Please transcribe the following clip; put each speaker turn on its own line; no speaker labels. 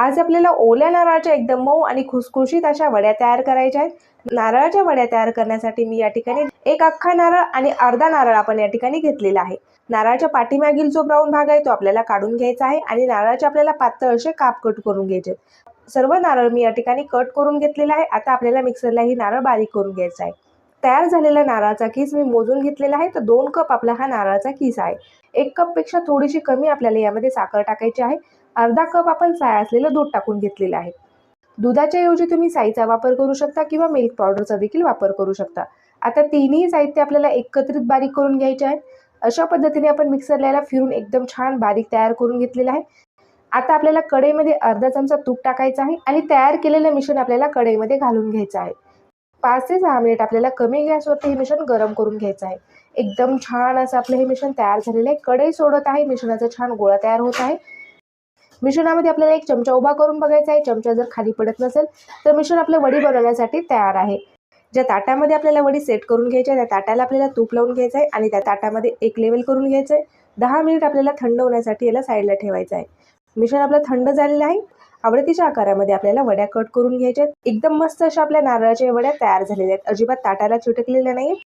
आज आपल्याला ओल्या नारळाच्या एकदम मऊ आणि खुसखुशीत अशा वड्या तयार करायच्या आहेत. नारळाच्या वड्या तयार करण्यासाठी मी या ठिकाणी एक अख्खा नारळ आणि अर्धा नारळ आपण या ठिकाणी घेतलेला आहे. नारळाच्या पाठीमागील जो ब्राऊन भाग आहे तो आपल्याला काढून घ्यायचा आहे आणि नारळाचे आपल्याला पातळ असे काप कट करून घ्यायचे सर्व नारळ मी या ठिकाणी कट करून घेतलेला आहे. आता आपल्याला मिक्सरला ही नारळ बारीक करून घ्यायचा आहे. तयार झालेला नारळाचा किस मी मोजून घेतलेला आहे. तर दोन कप आपला हा नारळाचा किस आहे. एक कपपेक्षा थोडीशी कमी आपल्याला यामध्ये साखर टाकायची आहे. अर्धा कप आपण साय असलेलं दूध टाकून घेतलेलं आहे. दुधाच्या ऐवजी तुम्ही साईचा वापर करू शकता किंवा मिल्क पावडरचा देखील वापर करू शकता. आता तिन्ही साहित्य आपल्याला एकत्रित बारीक करून घ्यायचे आहेत. अशा पद्धतीने आपण मिक्सरला फिरून एकदम छान बारीक तयार करून घेतलेलं आहे. आता आपल्याला कढईमध्ये अर्धा चमचा तूप टाकायचा आहे आणि तयार केलेलं मिश्रण आपल्याला कढईमध्ये घालून घ्यायचं आहे. पाच ते सहा मिनिट आपल्याला कमी गॅसवरती हे मिश्रण गरम करून घ्यायचं आहे. एकदम छान असं आपलं हे मिश्रण तयार झालेलं आहे. कढई सोडत आहे. मिश्रणाचा छान गोळा तयार होत आहे. मिश्रणामध्ये आपल्याला एक चमचा उभा करून बघायचा आहे. चमचा जर खाली पडत नसेल तर मिश्रण आपलं वडी बनवण्यासाठी तयार आहे. ज्या ताटामध्ये आपल्याला वडी सेट करून घ्यायची आहे त्या ताटाला आपल्याला तूप लावून घ्यायचं आहे आणि त्या ताटामध्ये एक लेवल करून घ्यायचं आहे. दहा मिनिट आपल्याला थंड होण्यासाठी याला साईडला ठेवायचं आहे. मिश्रण आपलं थंड झालेलं आहे. आवडतीच्या आकारामध्ये आपल्याला वड्या कट करून घ्यायच्या आहेत. एकदम मस्त अशा आपल्या नारळाच्या वड्या तयार झालेल्या आहेत. अजिबात ताटाला चिटकलेल्या नाही